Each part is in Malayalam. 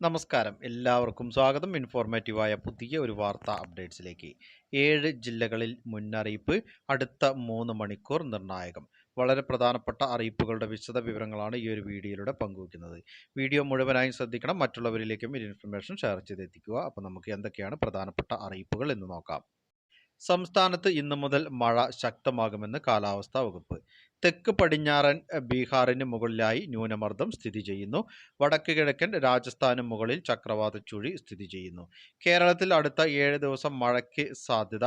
നമസ്കാരം. എല്ലാവർക്കും സ്വാഗതം. ഇൻഫോർമേറ്റീവായ പുതിയ ഒരു വാർത്താ അപ്ഡേറ്റ്സിലേക്ക്. ഏഴ് ജില്ലകളിൽ മുന്നറിയിപ്പ് അടുത്ത മൂന്ന് മണിക്കൂർ നിർണായകം. വളരെ പ്രധാനപ്പെട്ട അറിയിപ്പുകളുടെ വിശദ വിവരങ്ങളാണ് ഈ ഒരു വീഡിയോയിലൂടെ പങ്കുവയ്ക്കുന്നത്. വീഡിയോ മുഴുവനായും ശ്രദ്ധിക്കണം. മറ്റുള്ളവരിലേക്കും ഈ ഇൻഫർമേഷൻ ഷെയർ ചെയ്തെത്തിക്കുക അപ്പോൾ നമുക്ക് എന്തൊക്കെയാണ് പ്രധാനപ്പെട്ട അറിയിപ്പുകൾ എന്ന് നോക്കാം. സംസ്ഥാനത്ത് ഇന്നു മുതൽ മഴ ശക്തമാകുമെന്ന് കാലാവസ്ഥാ വകുപ്പ്. തെക്ക് പടിഞ്ഞാറൻ ബീഹാറിന് മുകളിലായി ന്യൂനമർദ്ദം സ്ഥിതി ചെയ്യുന്നു. വടക്ക് കിഴക്കൻ രാജസ്ഥാന് മുകളിൽ ചക്രവാത ചുഴി സ്ഥിതി ചെയ്യുന്നു. കേരളത്തിൽ അടുത്ത ഏഴ് ദിവസം മഴയ്ക്ക് സാധ്യത.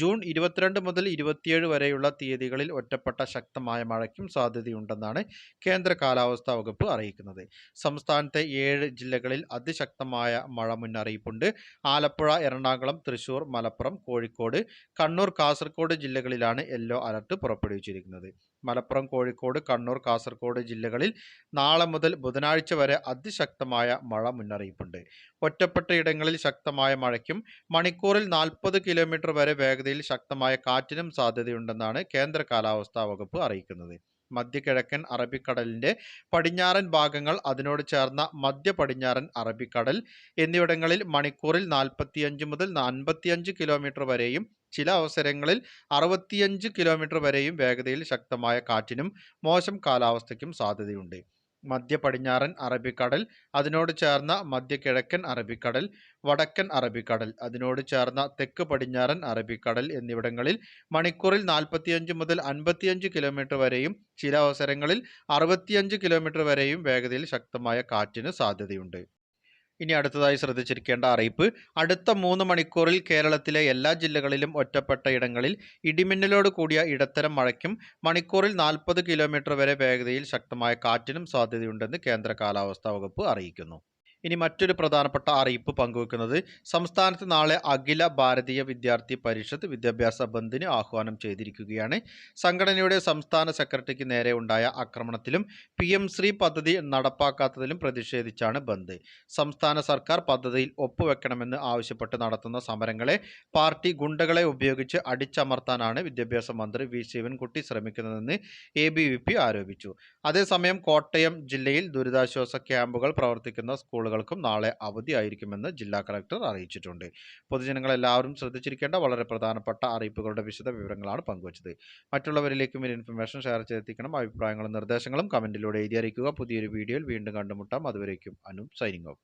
ജൂൺ ഇരുപത്തിരണ്ട് മുതൽ ഇരുപത്തിയേഴ് വരെയുള്ള തീയതികളിൽ ഒറ്റപ്പെട്ട ശക്തമായ മഴയ്ക്കും സാധ്യതയുണ്ടെന്നാണ് കേന്ദ്ര കാലാവസ്ഥാ വകുപ്പ് അറിയിക്കുന്നത്. സംസ്ഥാനത്തെ ഏഴ് ജില്ലകളിൽ അതിശക്തമായ മഴ മുന്നറിയിപ്പുണ്ട്. ആലപ്പുഴ എറണാകുളം തൃശൂർ മലപ്പുറം കോഴിക്കോട് കണ്ണൂർ കാസർഗോഡ് ജില്ലകളിലാണ് യെല്ലോ അലർട്ട് പുറപ്പെടുവിച്ചിരിക്കുന്നത്. മലപ്പുറം കോഴിക്കോട് കണ്ണൂർ കാസർഗോഡ് ജില്ലകളിൽ നാളെ മുതൽ ബുധനാഴ്ച വരെ അതിശക്തമായ മഴ മുന്നറിയിപ്പുണ്ട്. ഒറ്റപ്പെട്ട ഇടങ്ങളിൽ ശക്തമായ മഴയ്ക്കും മണിക്കൂറിൽ നാൽപ്പത് കിലോമീറ്റർ വരെ വേഗതയിൽ ശക്തമായ കാറ്റിനും സാധ്യതയുണ്ടെന്നാണ് കേന്ദ്ര കാലാവസ്ഥാ വകുപ്പ് അറിയിക്കുന്നത്. മധ്യകിഴക്കൻ അറബിക്കടലിന്റെ പടിഞ്ഞാറൻ ഭാഗങ്ങൾ അതിനോട് ചേർന്ന മധ്യ പടിഞ്ഞാറൻ അറബിക്കടൽ എന്നിവിടങ്ങളിൽ മണിക്കൂറിൽ നാൽപ്പത്തിയഞ്ച് മുതൽ അൻപത്തിയഞ്ച് കിലോമീറ്റർ വരെയും ചില അവസരങ്ങളിൽ അറുപത്തിയഞ്ച് കിലോമീറ്റർ വരെയും വേഗതയിൽ ശക്തമായ കാറ്റിനും മോശം കാലാവസ്ഥയ്ക്കും സാധ്യതയുണ്ട്. മധ്യ പടിഞ്ഞാറൻ അറബിക്കടൽ അതിനോട് ചേർന്ന മധ്യ കിഴക്കൻ അറബിക്കടൽ വടക്കൻ അറബിക്കടൽ അതിനോട് ചേർന്ന തെക്ക് പടിഞ്ഞാറൻ അറബിക്കടൽ എന്നിവിടങ്ങളിൽ മണിക്കൂറിൽ നാൽപ്പത്തിയഞ്ച് മുതൽ അൻപത്തിയഞ്ച് കിലോമീറ്റർ വരെയും ചില അവസരങ്ങളിൽ അറുപത്തിയഞ്ച് കിലോമീറ്റർ വരെയും വേഗതയിൽ ശക്തമായ കാറ്റിന് സാധ്യതയുണ്ട്. ഇനി അടുത്തതായി ശ്രദ്ധിച്ചിരിക്കേണ്ട അറിയിപ്പ്. അടുത്ത മൂന്ന് മണിക്കൂറിൽ കേരളത്തിലെ എല്ലാ ജില്ലകളിലും ഒറ്റപ്പെട്ട ഇടങ്ങളിൽ ഇടിമിന്നലോട് കൂടിയ ഇടത്തരം മഴയ്ക്കും മണിക്കൂറിൽ നാൽപ്പത് കിലോമീറ്റർ വരെ വേഗതയിൽ ശക്തമായ കാറ്റിനും സാധ്യതയുണ്ടെന്ന് കേന്ദ്ര കാലാവസ്ഥാ വകുപ്പ് അറിയിക്കുന്നു. ഇനി മറ്റൊരു പ്രധാനപ്പെട്ട അറിയിപ്പ് പങ്കുവെക്കുന്നത് സംസ്ഥാനത്ത് നാളെ അഖില ഭാരതീയ വിദ്യാർത്ഥി പരിഷത്ത് വിദ്യാഭ്യാസ ബന്ദിന് ആഹ്വാനം ചെയ്തിരിക്കുകയാണ്. സംഘടനയുടെ സംസ്ഥാന സെക്രട്ടറിക്ക് നേരെ ഉണ്ടായ ആക്രമണത്തിലും പി എം ശ്രീ പദ്ധതി നടപ്പാക്കാത്തതിലും പ്രതിഷേധിച്ചാണ് ബന്ദ്. സംസ്ഥാന സർക്കാർ പദ്ധതിയിൽ ഒപ്പുവെക്കണമെന്ന് ആവശ്യപ്പെട്ട് നടത്തുന്ന സമരങ്ങളെ പാർട്ടി ഗുണ്ടകളെ ഉപയോഗിച്ച് അടിച്ചമർത്താനാണ് വിദ്യാഭ്യാസ മന്ത്രി വി ശിവൻകുട്ടി ശ്രമിക്കുന്നതെന്ന് എ ബി വി പി ആരോപിച്ചു. അതേസമയം കോട്ടയം ജില്ലയിൽ ദുരിതാശ്വാസ ക്യാമ്പുകൾ പ്രവർത്തിക്കുന്ന സ്കൂളുകൾക്കും നാളെ അവധിയായിരിക്കുമെന്ന് ജില്ലാ കളക്ടർ അറിയിച്ചിട്ടുണ്ട്. പൊതുജനങ്ങളെല്ലാവരും ശ്രദ്ധിച്ചിരിക്കേണ്ട വളരെ പ്രധാനപ്പെട്ട അറിയിപ്പുകളുടെ വിശദ വിവരങ്ങളാണ് പങ്കുവച്ചത്. മറ്റുള്ളവരിലേക്കും ഈ ഇൻഫർമേഷൻ ഷെയർ ചെയ്തെത്തിക്കണം. അഭിപ്രായങ്ങളും നിർദ്ദേശങ്ങളും കമന്റിലൂടെ എഴുതി അറിയിക്കുക. പുതിയൊരു വീഡിയോയിൽ വീണ്ടും കണ്ടുമുട്ടാം. അതുവരേക്കും അനു സൈനിങ് ഓഫ്